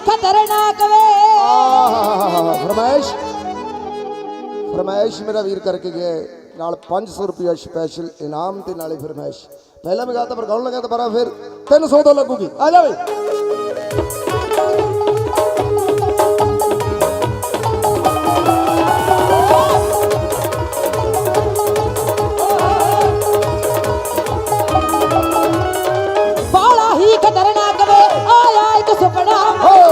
ਹੀ ਖਤਰਨਾਕ ਵੇ ਫਰਮਾਇਸ਼। ਫਰਮਾਇਸ਼ ਮੇਰਾ ਵੀਰ ਕਰਕੇ ਗਿਆ ਨਾਲ 500 ਰੁਪਿਆ ਸਪੈਸ਼ਲ ਇਨਾਮ ਤੇ ਨਾਲੇ ਫਰਮਾਇਸ਼। ਪਹਿਲਾਂ ਮੈਂ ਗਾਤਾ ਪਰ ਗਾਉਣ ਲੱਗਾ ਦੁਬਾਰਾ ਫਿਰ 300 ਤੋਂ ਲੱਗੂਗੀ। ਆ ਜਾ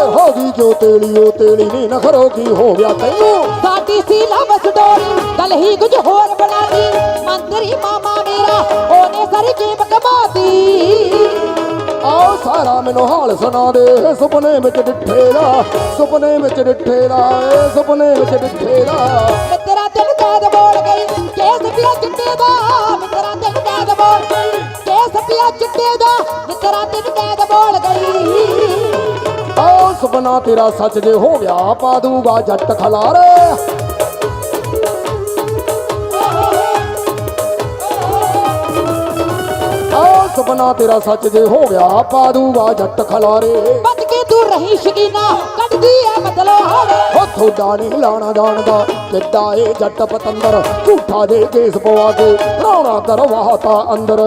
ਹੋ ਗਈ ਜੋ ਤੇਲੀ ਉਹ ਤੇਲੀ ਨਹੀਂ ਨਖਰੋ ਕੀ ਹੋ ਗਿਆ ਤੈਨੂੰ। ਸਾਡੀ ਸੀ ਲਵ ਸਟੋਰੀ ਗੱਲ ਹੀ ਕੁਝ ਹੋਰ ਬਣਾਤੀ ਮੰਤਰੀ ਮਾਮਾ ਮੇਰਾ ਉਹਨੇ ਸਾਰੀ ਜੀਬ ਕਮਾਤੀ ਆਓ ਸਾਰਾ ਮੈਨੂੰ ਹਾਲ ਸੁਣਾ ਦੇ ਸੁਪਨੇ ਵਿੱਚ ਡਿੱਠੇ ਦਾ ਸੁਪਨੇ ਵਿੱਚ ਡਿੱਠੇ ਦਾ ਏ ਸੁਪਨੇ ਵਿੱਚ ਡਿੱਠੇ ਦਾ ਮਿੱਤਰਾ ਦਿਲ ਕੈਦ ਬੋਲ ਗਈ ਕੇਸ ਪਿਆ ਚਿੱਟੇ ਦਾ ਮਿੱਤਰਾ ਦਿਲ ਕੈਦ ਬੋਲ ਗਈ। ਕੇਸ ਪਿਆ ਚਿੱਟੇ ਦਾ ਮਿੱਤਰਾ ਦਿਲ ਕੈਦ ਬੋਲ ਗਈ। ਸੁਪਨਾ ਤੇਰਾ ਸੱਚ ਜੇ ਹੋ ਗਿਆ ਪਾ ਦੂਗਾ ਜੱਟ ਖਲਾਰੇ। ਸੁਪਨਾ ਤੇਰਾ ਸੱਚ ਜੇ ਹੋ ਗਿਆ ਪਾ ਦੂਗਾ ਜੱਟ ਖਲਾਰੇ। ਬਚ ਕੇ ਤੂੰ ਰਹੀ ਸ਼ਕੀਨਾ ਕੱਢਦੀ ਐ ਮਤਲਬ ਹਾਵੇ ਹੋ ਥੋੜਾ ਨਹੀਂ ਲਾਣਾ ਜਾਣਦਾ ਕਿੱਦਾਂ ਇਹ ਜੱਟ ਪਤੰਦਰ ਝੂਠਾ ਦੇ ਕੇਸ ਪਵਾ ਕੇ ਰੌਣਾ ਕਰਵਾਤਾ ਅੰਦਰ।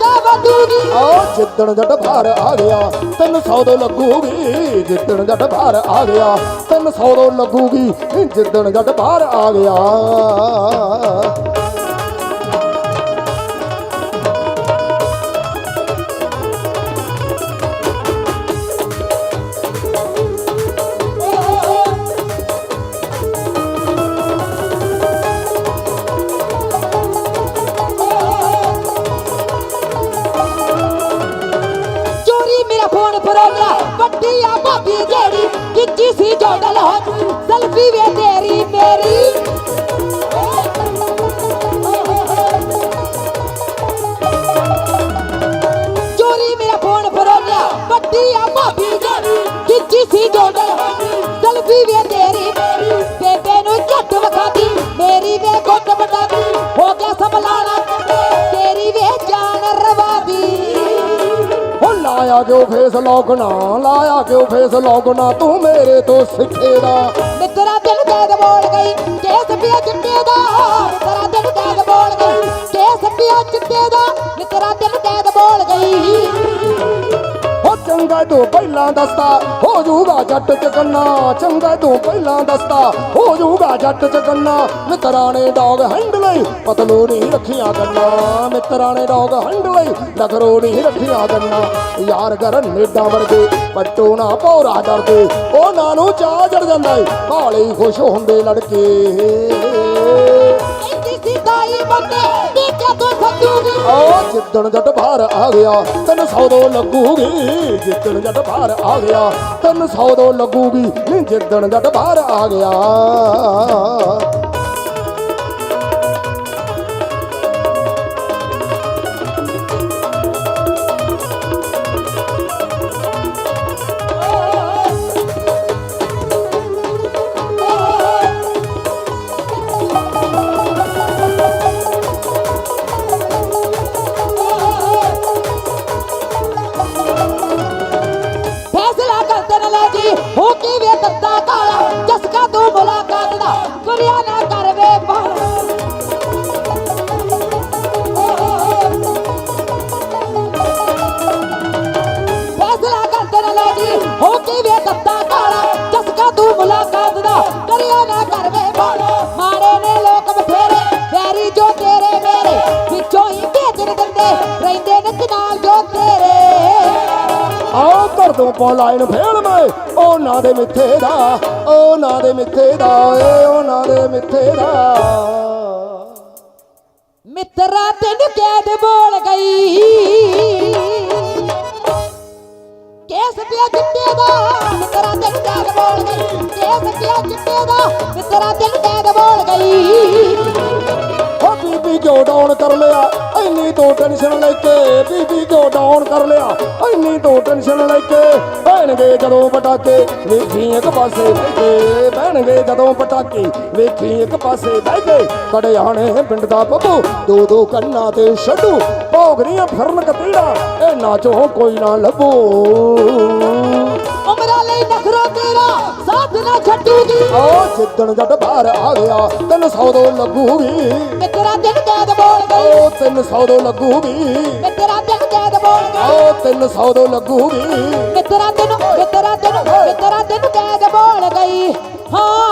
ਗੱਲ ਵਧੂਗੀ ਆ ਜਿੱਦਣ ਜੱਟ ਬਾਹਰ ਆ ਗਿਆ 300 ਤੋਂ ਲੱਗੂਗੀ ਜਿੱਦਣ ਜੱਟ ਬਾਹਰ ਆ ਗਿਆ 300 ਤੋਂ ਲੱਗੂਗੀ ਜਿੱਦਣ ਜੱਟ ਬਾਹਰ ਆ ਗਿਆ। ਚੋਰੀ ਮੇਰਾ ਵੱਡੀ ਆ ਭਾਬੀ ਜਿਹੜੀ ਕਿੱਚੀ ਸੀ ਜੋਡਲ ਹੋ ਸੈਲਫੀ ਵੇ ਤੇਰੀ ਮੇਰੀ। ਲਾਇਆ ਕਿਉਂ ਫੇਸ ਲੋਕਣਾ ਲਾਇਆ? ਕਿਉਂ ਫੇਸ ਲੋਕਣਾ ਤੂੰ ਮੇਰੇ ਤੋਂ ਸਿੱਖੇ ਦਾ ਮਿੱਤਰਾ ਦਿਲ ਕੈਦ ਬੋਲ ਗਈ, ਕੇਸ ਪਿਆ ਚਿੱਟੇ ਦਾ ਮਿੱਤਰਾ ਦਿਲ ਕੈਦ ਬੋਲ ਗਈ, ਕੇਸ ਪਿਆ ਚਿੱਟੇ ਦਾ, ਮਿੱਤਰਾ ਦਿਲ ਕੈਦ ਬੋਲ ਗਈ। ਚੰਗਾ ਤੂੰ ਪਹਿਲਾਂ ਦੱਸਦਾ। ਹੋ ਜਾਊਗਾ ਜੱਟ ਚਕੰਨਾ ਚੰਗਾ ਤੂੰ ਪਹਿਲਾਂ ਦੱਸਦਾ। ਹੋ ਜਾਊਗਾ ਜੱਟ ਚਕੰਨਾ ਮਿੱਤਰਾਂ ਨੇ ਡੌਗ ਹੰਡ ਲਈ, ਪਤਲੂ ਨਹੀਂ ਰੱਖੀਆਂ ਕੰਨਾ ਮਿੱਤਰਾਂ ਨੇ ਡੌਗ ਹੰਡ ਲਈ ਨਹੀਂ ਰੱਖੀਆਂ ਕੰਨਾ ਯਾਰ ਕਰਨ ਨੇਡਾਂ ਵਰਗੇ, ਪੱਟੋ ਨਾ ਭੌਰਾ ਡਰਦੇ। ਉਹਨਾਂ ਨੂੰ ਚਾਹ ਚੜ ਜਾਂਦਾ ਏ, ਭਾਲੇ ਖੁਸ਼ ਹੁੰਦੇ ਲੜਕੇ। ਕਹਿੰਦੀ ਸੀ ਦਾਈ ਬੰਦੇ ਓ ਜਿੱਦਣ ਜੱਟ ਬਾਹਰ ਆ ਗਿਆ, ਤੈਨੂੰ ਸੌਦੋ ਲੱਗੂਗੀ। ਜਿੱਦਣ ਜੱਟ ਬਾਹਰ ਆ ਗਿਆ, ਤੈਨੂੰ ਸੌਦੋ ਲੱਗੂਗੀ। ਜਿੱਦਣ ਜੱਟ ਬਾਹਰ ਆ ਗਿਆ। ਕੀ ਵੇ ਤੱਤਾ ਕਾਲਾ ਤੂੰ ਮੁਲਾਕਾਤ ਦਾ। ਗੁਰਿਆ ਆਓ ਕਰ ਦੋ ਪਾ ਲਾਈਨ ਫੇਲ ਮੈਂ ਉਹਨਾਂ ਦੇ ਮਿੱਥੇ ਦਾ ਉਹਨਾਂ ਦੇ ਮਿੱਥੇ ਦਾ ਏ ਉਹਨਾਂ ਦੇ ਮਿੱਥੇ ਦਾ। ਮਿੱਤਰਾ ਤੈਨੂੰ ਕੈਦ ਬੋਲ ਗਈ। ਕੇਸ ਪਿਆ ਚਿੱਟੇ ਦਾ ਮਿੱਤਰਾ ਤੈਨੂੰ ਕੈਦ ਬੋਲ ਗਈ। ਕੇਸ ਪਿਆ ਚਿੱਟੇ ਦਾ ਮਿੱਤਰਾ ਤੈਨੂੰ ਕੈਦ ਬੋਲ ਗਈ। ਹੋ ਬੀਬੀ ਕਿਉਂ ਡਾਊਨ ਕਰ ਲਿਆ? ਇੰਨੀ ਤੋਂ ਟੈਨਸ਼ਨ ਲੈ ਕੇ ਬੀਬੀ ਕਿਉਂ ਡਾਊਨ ਕਰ ਲਿਆ? ਇੰਨੀ ਤੋਂ ਟੈਨਸ਼ਨ ਲੈ ਕੇ ਓ ਜਦੋਂ ਪਟਾਕੇ। ਵੇਖੀ ਇੱਕ ਪਾਸੇ ਬਹਿ ਕੇ ਪੈਣਗੇ ਜਦੋਂ ਪਟਾਕੇ। ਵੇਖੀ ਇੱਕ ਪਾਸੇ ਬਹਿ ਕੇ, ਕੜਿਆਣੇ ਪਿੰਡ ਦਾ ਬੱਬੂ, ਦੋ ਦੋ ਕੰਨਾਂ ਤੇ ਛੱਡੂ। ਭੋਗਰੀਆਂ ਫਿਰਨ ਕਤੀੜਾ ਇਹ ਨਾਚੋ ਕੋਈ ਨਾ ਲੱਭੋ। ਜਿੱਦਣ ਜੱਟ ਬਾਹਰ ਆ ਗਿਆ ਤਿੰਨ ਸੌ ਦੋ ਲੱਗੂਗੀ ਮੈਂ ਤੇਰਾ ਦਿਨ ਕੈਦ ਬੋਲ ਗਈ। ਓ ਤਿੰਨ ਸੌ ਦੋ ਲੱਗੂਗੀ ਮੈਂ ਤੇਰਾ ਦਿਨ ਕੈਦ ਬੋਲ ਗਈ। ਓ ਤਿੰਨ ਸੌ ਦੋ ਲੱਗੂਗੀ ਮੈਂ ਤੇਰਾ ਦਿਨ ਮੈਂ ਤੇਰਾ ਦਿਨ ਮੈਂ ਤੇਰਾ ਦਿਨ ਕੈਦ ਬੋਲ ਗਈ। ਹਾਂ।